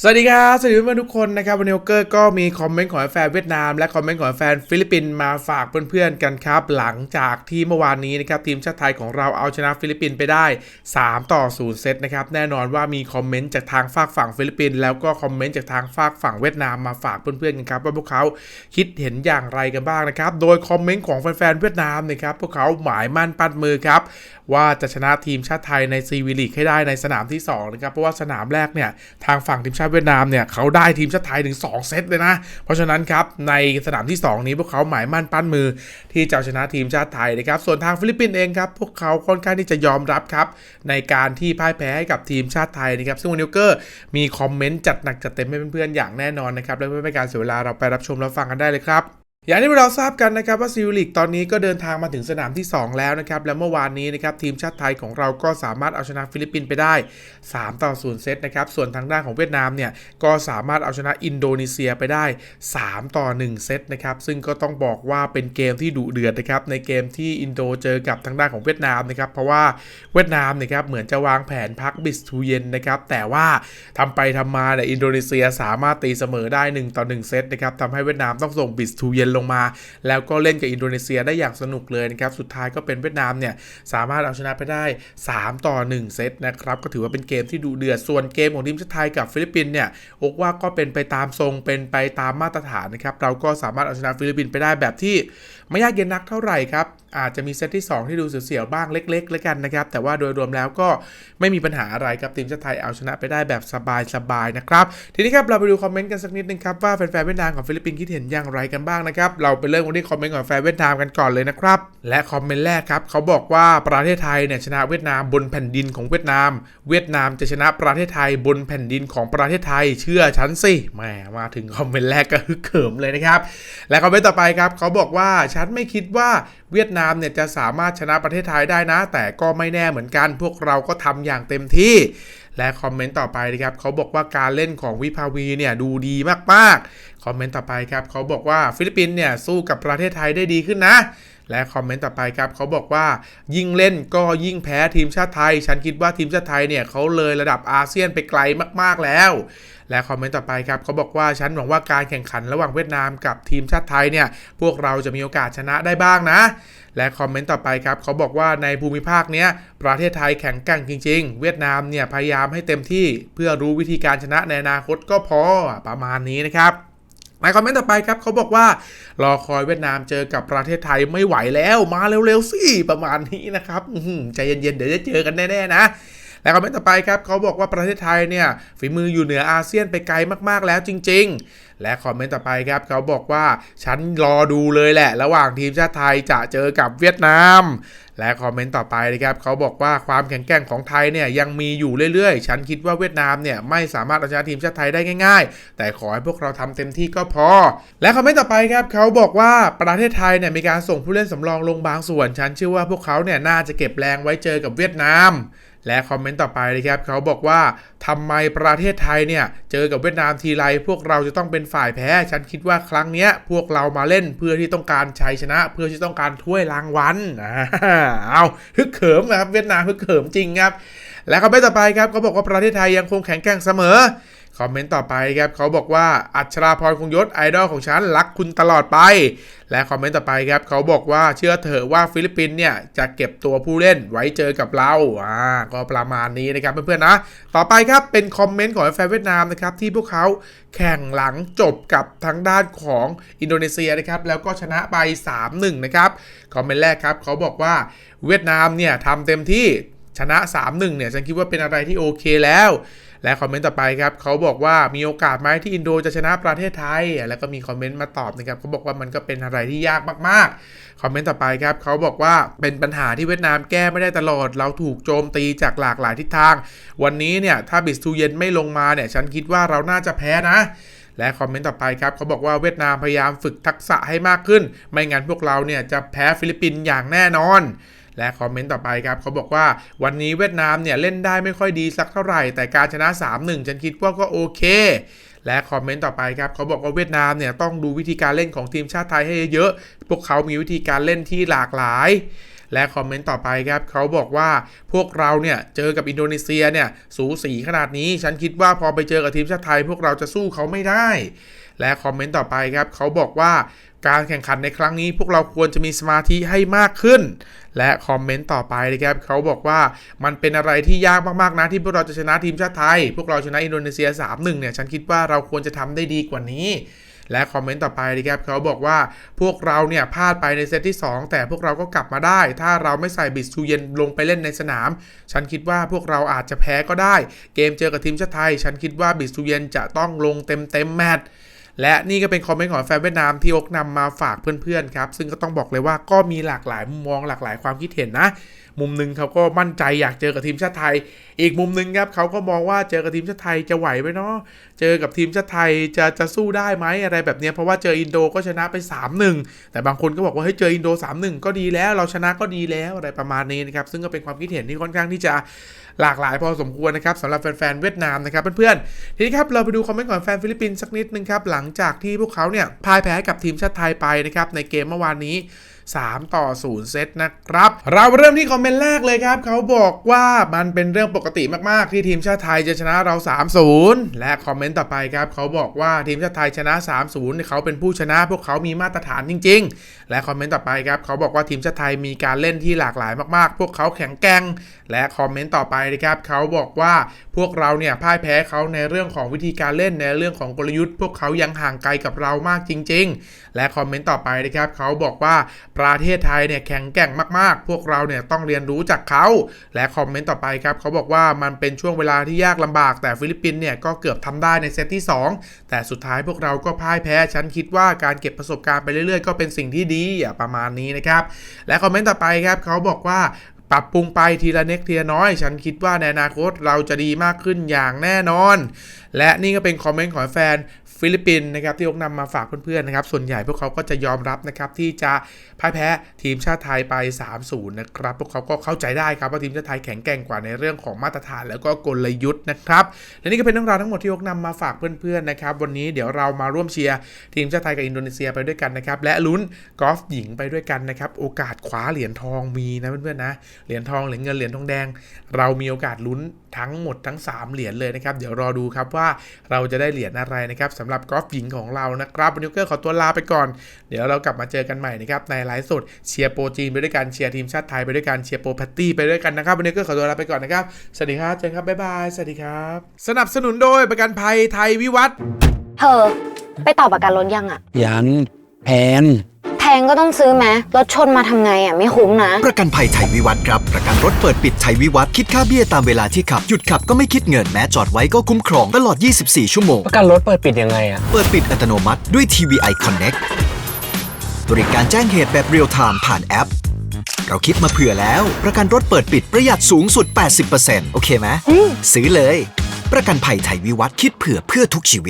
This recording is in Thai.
สวัสดีครับสวัสดีเพื่อนๆทุกคนนะครับวันนี้โอเกอร์ก็มีคอมเมนต์ของแฟนเวียดนาม และคอมเมนต์ของแฟนฟิลิปปินส์มาฝากเพื่อนๆกันครับ หลังจากที่เมื่อวานนี้นะครับทีมชาติไทยของเราเอาชนะฟิลิปปินส์ไปได้ 3 ต่อ 0 เซตนะครับแน่นอนว่ามีคอมเมนต์จากทางฝากฝั่งฟิลิปปินส์แล้วก็คอมเมนต์จากทางฝากฝั่งเวียดนามมาฝากเพื่อนๆกันครับว่าพวกเขาคิดเห็นอย่างไรกันบ้างนะครับโดยคอมเมนต์ของแฟนๆเวียดนามนะครับพวกเขาหมายมั่นปั้นมือครับว่าจะชนะทีมชาติไทยในซีวีลีกให้ได้ในสนามที่สองนะครับเพราะว่าสนามแรกเนี่ยทางฝั่งทีมชาติเวียดนามเนี่ยเขาได้ทีมชาติไทยถึง 2 เซตเลยนะ เพราะฉะนั้นครับในสนามที่ 2 นี้พวกเขาหมายมั่นปั้นมือที่จะชนะทีมชาติไทยนะครับ ส่วนทางฟิลิปปินส์เองครับ พวกเขาค่อนข้างที่จะยอมรับครับ ในการที่พ่ายแพ้ให้กับทีมชาติไทยนะครับ ซึ่งวันนิวเกอร์มีคอมเมนต์จัดหนักจัดเต็มให้เพื่อนๆอย่างแน่นอนนะครับ และเพื่อเป็นการเสียเวลาเราไปรับชมรับฟังกันได้เลยครับ อย่างที่เราทราบกันนะครับว่าซิลลิกตอนนี้ก็เดินทางมาถึงสนามที่ 2 แล้วนะครับ และเมื่อวานนี้นะครับทีมชาติไทยของเราก็สามารถเอาชนะฟิลิปปินส์ไปได้ 3 ต่อ 0 เซตนะครับ ส่วนทางด้านของเวียดนามเนี่ยก็สามารถเอาชนะอินโดนีเซียไปได้ 3 ต่อ 1 เซตนะครับ ซึ่งก็ต้องบอกว่าเป็นเกมที่ดุเดือดนะครับในเกมที่อินโดเจอกับทางด้านของเวียดนามนะครับเพราะว่าเวียดนามนะครับเหมือนจะวางแผนพักบิสทูเยนนะครับแต่ว่าทำไปทำมาเนี่ยอินโดนีเซียสามารถตีเสมอได้ 1 ต่อ 1 เซตนะครับทำให้เวียดนามต้องส่งบิสทูเยนลงมา แล้วก็เล่นกับอินโดนีเซียได้อย่างสนุกเลยนะครับ สุดท้ายก็เป็นเวียดนามเนี่ยสามารถเอาชนะไปได้ 3 ต่อ 1 เซตนะครับ ก็ถือว่าเป็นเกมที่ดุเดือด ส่วนเกมของทีมชาติไทยกับฟิลิปปินส์เนี่ยอกว่าก็เป็นไปตามทรงเป็นไปตามมาตรฐานนะครับ เราก็สามารถเอาชนะฟิลิปปินส์ไปได้แบบที่ไม่ยากเย็นนักเท่าไหร่ครับอาจจะมีเซตที่ 2 ที่ดูเสียวๆบ้างเล็กๆแล้วกันนะครับ แต่ว่าโดยรวมแล้วก็ไม่มีปัญหาอะไรครับทีมชาติไทยเอาชนะไปได้แบบสบายๆนะครับ ทีนี้ครับเราไปดูคอมเมนต์กันสักนิดนึงครับว่าแฟนๆเวียดนามกับฟิลิปปินส์คิดเห็นอย่างไรกันบ้างนะครับเราไปเริ่มกันที่คอมเมนต์ของแฟนเวียดนามกันก่อนเลยนะครับ และคอมเมนต์แรกครับเขาบอกว่าประเทศไทยเนี่ยชนะเวียดนามบนแผ่นดินของเวียดนาม เวียดนามจะชนะประเทศไทยบนแผ่นดินของประเทศไทย เชื่อฉันสิแหมมาถึงคอมเมนต์แรกก็ฮึกเขิมเลยนะครับ และคอมเมนต์ต่อไปครับเขาบอกว่าฉันไม่คิดว่าเวียดนามเนี่ยจะสามารถชนะประเทศไทยได้นะ แต่ก็ไม่แน่เหมือนกัน พวกเราก็ทำอย่างเต็มที่ และคอมเมนต์ต่อไปนะครับเขาบอกว่าการเล่นของวิภาวีเนี่ยดูดีมากๆ คอมเมนต์ต่อไปครับเขาบอกว่าฟิลิปปินส์เนี่ยสู้กับประเทศไทยได้ดีขึ้นนะ และคอมเมนต์ต่อไปครับเขาบอกว่ายิ่งเล่นก็ยิ่งแพ้ทีมชาติไทย ฉันคิดว่าทีมชาติไทยเนี่ยเขาเลยระดับอาเซียนไปไกลมากๆแล้ว และคอมเมนต์ต่อไปครับเขาบอกว่าฉันหวังว่าการแข่งขันระหว่างเวียดนามกับทีมชาติไทยเนี่ยพวกเราจะมีโอกาสชนะได้บ้างนะ และคอมเมนต์ต่อไปครับเขาบอกว่าในภูมิภาคเนี้ยประเทศไทยแข็งแกร่งจริง ๆ เวียดนามเนี่ยพยายามให้เต็มที่ เพื่อรู้วิธีการชนะในอนาคตก็พอประมาณนี้นะครับ ในคอมเมนต์ต่อไปครับเขาบอกว่ารอคอยเวียดนามเจอกับประเทศไทยไม่ไหวแล้วมาเร็วๆสิประมาณนี้นะครับใจเย็นๆเดี๋ยวจะเจอกันแน่ๆนะและคอมเมนต์ต่อไปครับเขาบอกว่าประเทศไทยเนี่ยฝีมืออยู่เหนืออาเซียนไปไกลมากๆแล้วจริง ๆ และคอมเมนต์ต่อไปครับเขาบอกว่าฉันรอดูเลยแหละ ระหว่างทีมชาติไทยจะเจอกับเวียดนาม และคอมเมนต์ต่อไปนะครับเขาบอกว่าความแข็งแกร่งของไทยเนี่ยยังมีอยู่เรื่อยๆ ฉันคิดว่าเวียดนามเนี่ยไม่สามารถเอาชนะทีมชาติไทยได้ง่ายๆ แต่ขอให้พวกเราทำเต็มที่ก็พอ และคอมเมนต์ต่อไปครับเขาบอกว่าประเทศไทยเนี่ยมีการส่งผู้เล่นสำรองลงบางส่วน ฉันเชื่อว่าพวกเขาเนี่ยน่าจะเก็บแรงไว้เจอกับเวียดนาม และคอมเมนต์ต่อไปนะครับเขาบอกว่าทำไมประเทศไทยเนี่ยเจอกับเวียดนามทีไรพวกเราจะต้องเป็นฝ่ายแพ้ ฉันคิดว่าครั้งเนี้ยพวกเรามาเล่นเพื่อที่ต้องการชัยชนะ เพื่อที่ต้องการถ้วยรางวัลอ้าเอาฮึกเขิมนะครับเวียดนามฮึกเขิมจริงครับ และคอมเมนต์ต่อไปครับเขาบอกว่าประเทศไทยยังคงแข็งแกร่งเสมอ คอมเมนต์ต่อไปครับเขาบอกว่าอัชราพรคงยศไอดอลของฉันรักคุณตลอดไป และคอมเมนต์ต่อไปครับเขาบอกว่าเชื่อเถอะว่าฟิลิปปินส์เนี่ยจะเก็บตัวผู้เล่นไว้เจอกับเราอ่าก็ประมาณนี้นะครับเพื่อนๆนะ ต่อไปครับเป็นคอมเมนต์ของแฟนเวียดนามนะครับที่พวกเขาแข่งหลังจบกับทางด้านของอินโดนีเซียนะครับแล้วก็ชนะไป 3-1 นะครับคอมเมนต์แรกครับเขาบอกว่าเวียดนามเนี่ยทำเต็มที่ ชนะ 3-1 เนี่ยฉันคิดว่าเป็นอะไรที่โอเคแล้ว และคอมเมนต์ต่อไปครับเขาบอกว่ามีโอกาสไหมที่อินโดจะชนะประเทศไทย แล้วก็มีคอมเมนต์มาตอบนะครับเขาบอกว่ามันก็เป็นอะไรที่ยากมากๆ คอมเมนต์ต่อไปครับเขาบอกว่าเป็นปัญหาที่เวียดนามแก้ไม่ได้ตลอด เราถูกโจมตีจากหลากหลายทิศทาง วันนี้เนี่ยถ้าบิสทูเย็นไม่ลงมาเนี่ยฉันคิดว่าเราน่าจะแพ้นะและคอมเมนต์ต่อไปครับเขาบอกว่าเวียดนามพยายามฝึกทักษะให้มากขึ้น ไม่งั้นพวกเราเนี่ยจะแพ้ฟิลิปปินส์อย่างแน่นอน และคอมเมนต์ต่อไปครับเขาบอกว่าวันนี้เวียดนามเนี่ยเล่นได้ไม่ค่อยดีสักเท่าไหร่ แต่การชนะ 3-1 ฉันคิดว่าก็โอเคและคอมเมนต์ต่อไปครับเขาบอกว่าเวียดนามเนี่ยต้องดูวิธีการเล่นของทีมชาติไทยให้เยอะๆพวกเขามีวิธีการเล่นที่หลากหลาย และคอมเมนต์ต่อไปครับเขาบอกว่าพวกเราเนี่ยเจอกับอินโดนีเซียเนี่ยสูสีขนาดนี้ ฉันคิดว่าพอไปเจอกับทีมชาติไทย พวกเราจะสู้เขาไม่ได้ และคอมเมนต์ต่อไปครับเขาบอกว่า การแข่งขันในครั้งนี้ พวกเราควรจะมีสมาธิให้มากขึ้น และคอมเมนต์ต่อไปนะครับเขาบอกว่ามันเป็นอะไรที่ยากมากๆนะที่พวกเราจะชนะทีมชาติไทย พวกเราชนะอินโดนีเซีย 3-1 เนี่ยฉันคิดว่าเราควรจะทำได้ดีกว่านี้และคอมเมนต์ต่อไปนะครับเขาบอกว่าพวกเราเนี่ยพลาดไปในเซตที่ 2 แต่พวกเราก็กลับมาได้ ถ้าเราไม่ใส่บิสซูเยนลงไปเล่นในสนาม ฉันคิดว่าพวกเราอาจจะแพ้ก็ได้ เกมเจอกับทีมชาติไทย ฉันคิดว่าบิสซูเยนจะต้องลงเต็มเต็มแมตช์ และนี่ก็เป็นคอมเมนต์ของแฟนเวียดนามที่อกนำมาฝากเพื่อนๆครับซึ่งก็ต้องบอกเลยว่าก็มีหลากหลายมุมมองหลากหลายความคิดเห็นนะ มุมหนึ่งเขาก็มั่นใจอยากเจอกับทีมชาติไทย อีกมุมหนึ่งครับเขาก็มองว่าเจอกับทีมชาติไทยจะไหวไหมเนาะเจอกับทีมชาติไทยจะจะสู้ได้ไหมอะไรแบบเนี้ยเพราะว่าเจออินโดก็ชนะไป 3-1 แต่บางคนก็บอกว่าเฮ้ยเจออินโด 3-1 ก็ดีแล้ว เราชนะก็ดีแล้วอะไรประมาณนี้นะครับซึ่งก็เป็นความคิดเห็นที่ค่อนข้างที่จะหลากหลายพอสมควรนะครับสำหรับแฟนๆเวียดนามนะครับเพื่อนๆทีนี้ครับเราไปดูคอมเมนต์ของแฟนฟิลิปปินส์สักนิดนึงครับหลังจากที่พวกเขาเนี่ยพ่ายแพ้กับทีมชาติไทยไปนะครับในเกมเมื่อวานนี้ 3 ต่อ 0 เซตนะครับ เราเริ่มที่คอมเมนต์แรกเลยครับ เขาบอกว่ามันเป็นเรื่องปกติมากๆ ที่ทีมชาติไทยจะชนะเรา 3-0 และคอมเมนต์ต่อไปครับ เขาบอกว่าทีมชาติไทยชนะ 3-0เนี่ยเขาเป็นผู้ชนะพวกเขามีมาตรฐานจริง ๆ และคอมเมนต์ต่อไปครับเขาบอกว่าทีมชาติไทยมีการเล่นที่หลากหลายมากๆ พวกเขาแข็งแกร่งและคอมเมนต์ต่อไปนะครับเขาบอกว่าพวกเราเนี่ยพ่ายแพ้เขาในเรื่องของวิธีการเล่นในเรื่องของกลยุทธ์ พวกเขายังห่างไกลกับเรามากจริง ๆ และคอมเมนต์ต่อไปนะครับเขาบอกว่าประเทศไทยเนี่ยแข็งแกร่งมากๆ พวกเราเนี่ยต้องเรียนรู้จากเขา และคอมเมนต์ต่อไปครับเขาบอกว่ามันเป็นช่วงเวลาที่ยากลำบากแต่ฟิลิปปินส์เนี่ยก็เกือบทำได้ในเซตที่ 2 แต่สุดท้ายพวกเราก็พ่ายแพ้ฉันคิดว่าการเก็บประสบการณ์ไปเรื่อยๆ ก็เป็นสิ่งที่ดีประมาณนี้นะครับและคอมเมนต์ต่อไปครับเขาบอกว่าปรับปรุงไปทีละเน็กทีละน้อย ฉันคิดว่าในอนาคตเราจะดีมากขึ้นอย่างแน่นอน และนี่ก็เป็นคอมเมนต์ของแฟน ฟิลิปปินส์นะครับที่ยกนำมาฝากเพื่อนๆนะครับส่วนใหญ่พวกเขาก็จะยอมรับนะครับที่จะพ่ายแพ้ทีมชาติไทยไป 3-0 นะครับพวกเขาก็เข้าใจได้ครับว่าทีมชาติไทยแข็งแกร่งกว่าในเรื่องของมาตรฐานแล้วก็กลยุทธ์นะครับและนี่ก็เป็นเรื่องราวทั้งหมดที่ยกนำมาฝากเพื่อนๆนะครับวันนี้เดี๋ยวเรามาร่วมเชียร์ทีมชาติไทยกับอินโดนีเซียไปด้วยกันนะครับและลุ้นกอล์ฟหญิงไปด้วยกันนะครับโอกาสคว้าเหรียญทองมีนะเพื่อนๆนะเหรียญทองเหรียญเงินเหรียญทองแดง เรามีโอกาสลุ้นทั้งหมดทั้ง 3 เหรียญเลยนะครับเดี๋ยวรอดูครับว่าเราจะได้เหรียญอะไรนะครับสำหรับกอล์ฟหญิงของเรานะครับวันนี้ก็ขอตัวลาไปก่อน เดี๋ยวเรากลับมาเจอกันใหม่นะครับในไลฟ์สดเชียร์โปรจีนไปด้วยกันเชียร์ทีมชาติไทยไปด้วยกันเชียร์โปรแพตตี้ไปด้วยกันนะครับวันนี้ก็ขอตัวลาไปก่อนนะครับสวัสดีครับเจอกันครับบ๊ายบายสวัสดีครับ สนับสนุนโดยประกันภัยไทยวิวัฒน์เธอไปต่อประกันรถยังอะยันแพนแพ งก็ต้องซื้อไหมรถชนมาทำไงอะไม่คุ้มนะ ประกันภัยไทยวิวัฒน์ครับ ประกันรถเปิดปิดไทยวิวัฒน์คิดค่าเบี้ยตามเวลาที่ขับ หยุดขับก็ไม่คิดเงินแม้จอดไว้ก็คุ้มครองตลอด 24 ชั่วโมง ประกันรถเปิดปิดยังไงอะเปิดปิดอัตโนมัติด้วย TVI Connect บริการแจ้งเหตุแบบเรียลไทม์ผ่านแอป เราคิดมาเผื่อแล้ว ประกันรถเปิดปิดประหยัดสูงสุด 80%โอเคไหมซื้อเลย ประกันภัยไทยวิวัฒน์คิดเผื่อเพื่อทุกชีวิต